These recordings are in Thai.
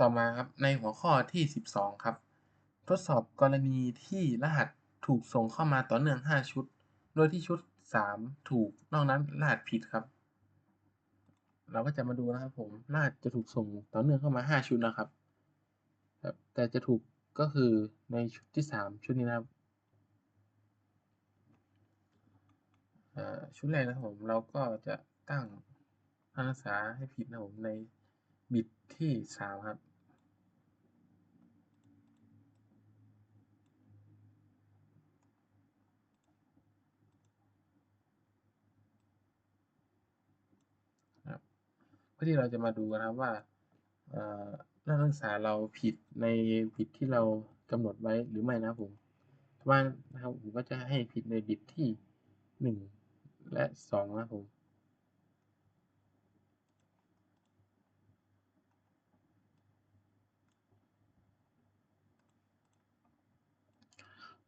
ต่อมาครับในหัวข้อที่ 12 ครับ ทดสอบกรณีที่รหัสถูกส่งเข้ามาต่อเนื่อง 5 ชุด โดยที่ชุด 3 ถูกนอกนั้นรหัสผิดครับ เราก็จะมาดูนะครับผมรหัสจะถูกส่งต่อเนื่องเข้ามา 5 ชุดนะครับครับ แต่จะถูกก็คือในชุดที่ 3 ชุดนี้นะครับชุดแรกนะครับผมเราก็จะตั้งค่ารักษาให้ผิดนะผมในบิตที่สามครับ เพื่อที่เราจะมาดูนะครับว่านักศึกษาเราผิดในบิตที่เรากำหนดไว้หรือไม่นะครับผมว่านะครับผมก็จะให้ผิดในบิตที่หนึ่งและสองนะครับผม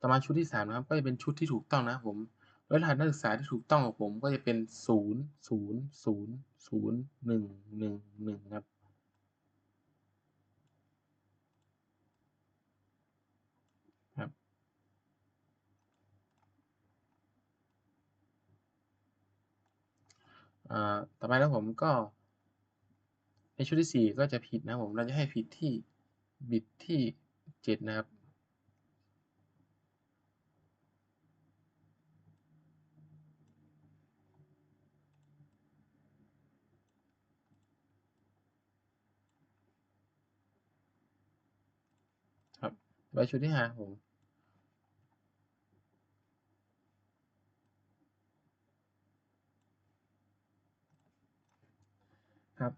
ต่อมาชุดที่สามนะครับก็จะเป็นชุดที่ถูกต้องนะครับผม รหัสนักศึกษาที่ถูกต้องของผมก็จะเป็นศูนย์ศูนย์ศูนย์ศูนย์หนึ่งหนึ่งหนึ่งครับ ครับ ต่อไปแล้วผมก็ ในชุดที่สี่ก็จะผิดนะผม เราจะให้ผิดที่บิตที่เจ็ดนะครับ ใบชุดที่ห้าผมครับ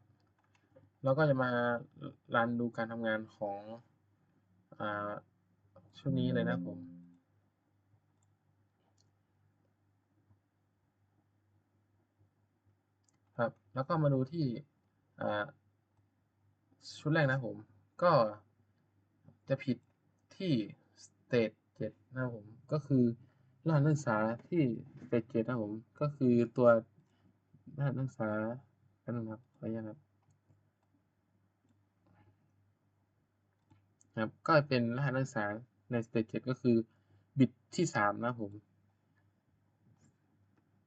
เราก็จะมารันดูการทำงานของอชุดนี้เลยนะผมครับ แล้วก็มาดูที่ชุดแรกนะผม ก็จะผิด ที่ state 7นะผมก็คือรหัสนักศึกษาที่ state 7นะผมก็คือตัวรหัสนักศึกษากันนะครับขออนุญาตครับครับก็เป็นรหัสนักศึกษาใน state 7ก็คือบิตที่3นะผม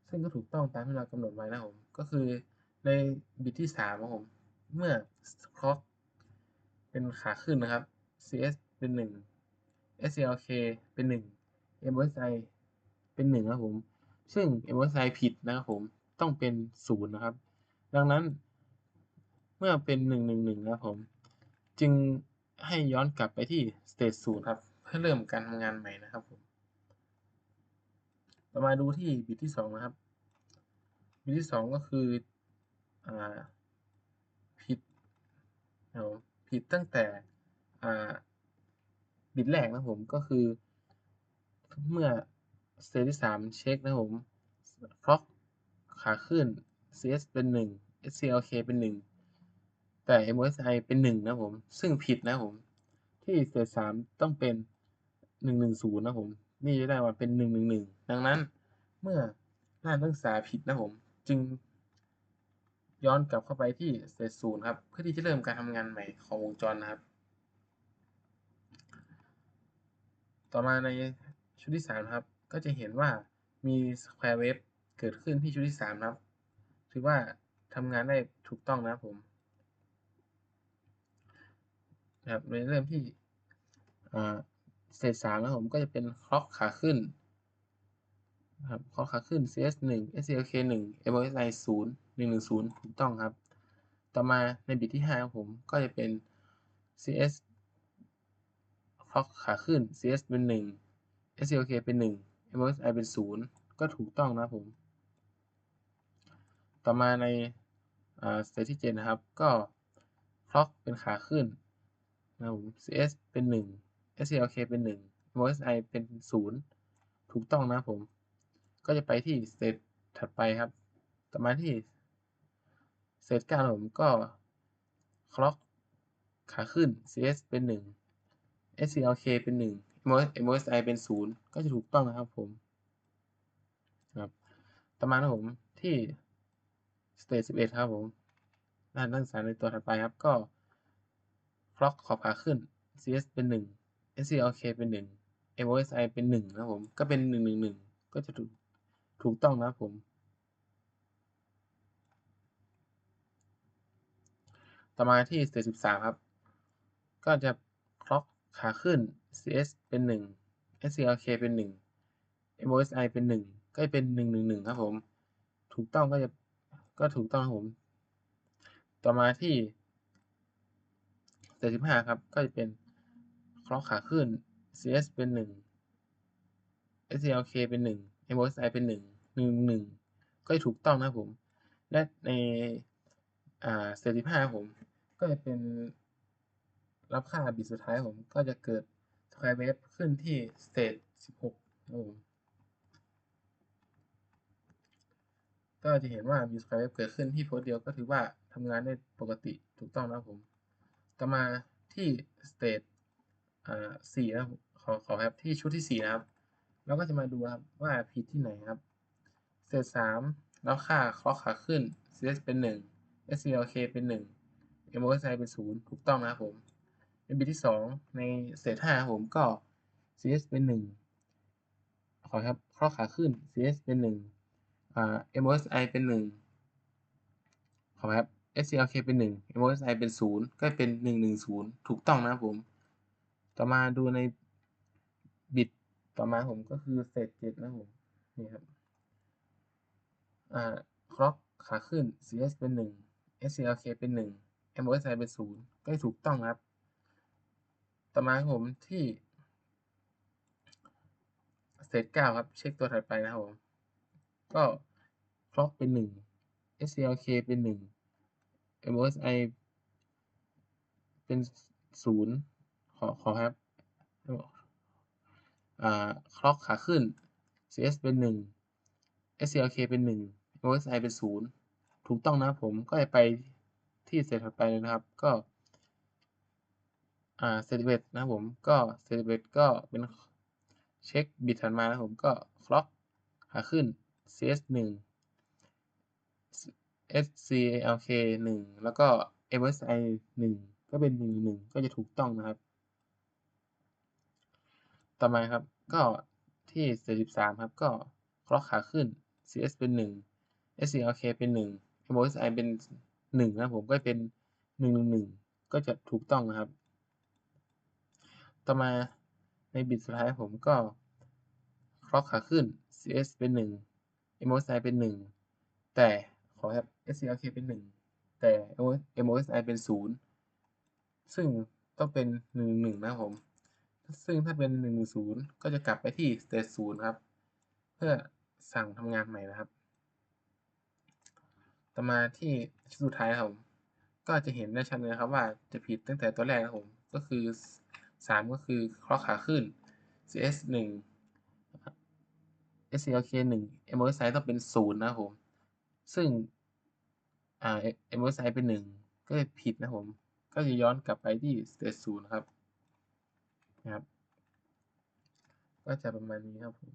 ซึ่งก็ถูกต้องตามที่เรากำหนดไว้นะผม ก็คือในบิตที่3นะผม เมื่อ clock เป็นขาขึ้นนะครับ cs เป็น1 SLK เป็น1 MSI เป็น1นะครับผม ซึ่ง MSI ผิดนะครับผมต้องเป็น0นะครับ ดังนั้น เมื่อเป็น111นะครับผม จึงให้ย้อนกลับไปที่ state 0ครับ เพื่อเริ่มการทำงานใหม่นะครับผมต่อมาดูที่บิตที่2นะครับ บิตที่2ก็คืออผิดผิดตั้งแต่ บิตแรกนะผมก็คือ เมื่อสเตที่3เช็คนะผมคล็อกขาขึ้น CS เป็น1 SCLK เป็น1แต่ MSI เป็น1นะผม ซึ่งผิดนะผม ที่สเตจ3ต้องเป็น110นะผม นี่จะได้ว่าเป็น111ดังนั้นเมื่อน้านักศึกษาผิดนะผม จึงย้อนกลับเข้าไปที่สเตจ0ครับ เพื่อที่จะเริ่มการทำงานใหม่ของวงจรนะครับ ต่อมาในชุดที่3ครับ ก็จะเห็นว่ามี square wave เกิดขึ้นที่ชุดที่3ครับ ถือว่าทำงานได้ถูกต้องนะครับผมนะครับในเริ่มที่เศษสามนะผมก็จะเป็นคล็อกขาขึ้นครับคล็อกขาขึ้น CS 1 SLK 1 MOSI 0 110 ถูกต้องครับ ต่อมาในบิตที่5ครับผมก็จะเป็น CS ล็อกขาขึ้น CS เป็น 1 SLK เป็น 1 MSI เป็น 0 ก็ถูกต้องนะผม ต่อมาในสเตจที่7นะครับ ก็คล็อกเป็นขาขึ้นนะผม CS เป็น 1 SLK เป็น 1 MSI เป็น 0 ถูกต้องนะผม ก็จะไปที่สเตจถัดไปครับ ต่อมาที่สเตจ9ผมก็คล็อกขาขึ้น CS เป็น 1 SCLK เป็น 1 MOSI เป็น 0 ก็จะถูกต้องนะครับผมครับต่อมาครับผมที่ stage 11 ครับผมด้านนักศึกษาในตัวถัดไปครับก็ clock ขอบขาขึ้น cs เป็นหนึ่ง sclk เป็นหนึ่ง mosi เป็นหนึ่งนะครับผม ก็เป็นหนึ่งหนึ่งหนึ่งก็จะถูกถูกต้องนะครับผมต่อมาที่สเตจสิบสามครับ ก็จะ ขาขึ้น cs เป็นหนึ่ง sclk เป็นหนึ่ง mosi เป็นหนึ่งก็จะเป็นหนึ่งหนึ่งหนึ่งครับผม ถูกต้องก็จะก็ถูกต้องครับผม ต่อมาที่สเตจสิบห้าครับก็จะเป็น clock ขาขึ้น cs เป็นหนึ่ง sclk เป็นหนึ่ง mosi เป็นหนึ่งหนึ่งหนึ่งก็จะถูกต้องนะครับผม และในอ่าสเตจสิบห้าผม ก็จะเป็น รับค่าบิตสุดท้ายผมก็จะเกิด square wave ขึ้นที่สเตจสิบหกครับผมก็จะเห็นว่ามี square wave เกิดขึ้นที่โพสเดียวก็ถือว่าทำงานได้ปกติถูกต้องนะครับผมต่อมาที่สเตจอ่าสี่นะครับขอขอครับที่ชุดที่สี่นะครับเราก็จะมาดูครับว่าผิดที่ไหนครับสเตจสามแล้วค่าคล็อกขาขึ้น cs เป็นหนึ่ง sclk เป็นหนึ่ง mosi เป็นศูนย์ถูกต้องนะครับผม ในบิตที่สองในเตจห้าผมก็ cs เป็นหนึ่งขอครับคล็อกขาขึ้น cs เป็นหนึ่งอ่า mosi เป็นหนึ่งขอครับ sclk เป็นหนึ่ง mosi เป็นศูนย์ก็เป็นหนึ่งหนึ่งศูนย์ถูกต้องนะครับผม ต่อมาดูในบิตต่อมาผมก็คือเตจเจ็ดนะผมนี่ครับอ่าคล็อกขาขึ้น cs เป็นหนึ่ง sclk เป็นหนึ่ง mosi เป็นศูนย์ก็ถูกต้องครับ ต่อมาผมที่สเตเก้าครับ เช็คตัวถัดไปนะครับผม ก็คล็อกเป็นหนึ่ง sclk เป็นหนึ่ง mosi เป็นศูนย์ขอขอครับอ่าคล็อกขาขึ้น cs เป็นหนึ่ง sclk เป็นหนึ่ง mosi เป็นศูนย์ถูกต้องนะผมก็จะไปที่สเตถัดไปเลยนะครับ ก็ อ่าสเตจเวทนะครับผมก็สเตจเวทก็เป็นเช็คบิตถัดมานะครับผมก็คล็อกขาขึ้น cs หนึ่ง sclk หนึ่งแล้วก็ mosi หนึ่งก็เป็นหนึ่งหนึ่งก็จะถูกต้องนะครับ ต่อมาครับก็ที่สเตจสิบสามครับ ก็คล็อกขาขึ้น cs เป็นหนึ่ง sclk เป็นหนึ่ง mosi เป็นหนึ่งนะผมก็เป็นหนึ่งหนึ่งก็จะถูกต้องนะครับ ต่อมาในบิตสุดท้ายผมก็คล็อกขาขึ้น cs เป็นหนึ่ง mosi เป็นหนึ่งแต่ขอครับ sclk เป็นหนึ่งแต่ mosi เป็นศูนย์ซึ่งต้องเป็นหนึ่งหนึ่งนะครับผม ซึ่งถ้าเป็นหนึ่งศูนย์ก็จะกลับไปที่สเตจศูนย์ครับ เพื่อสั่งทำงานใหม่นะครับ ต่อมาที่ชุดสุดท้ายครับผม ก็จะเห็นได้ชัดเลยครับว่าจะผิดตั้งแต่ตัวแรกครับผม ก็คือ สามก็คือคล็อกขาขึ้น cs หนึ่ง sclk หนึ่ง mosi ต้องเป็นศูนย์นะครับผม ซึ่งอ่า MSI เป็นหนึ่งก็จะผิดนะครับผม ก็จะย้อนกลับไปที่สเตจศูนย์ครับนะครับ ก็จะประมาณนี้ครับผม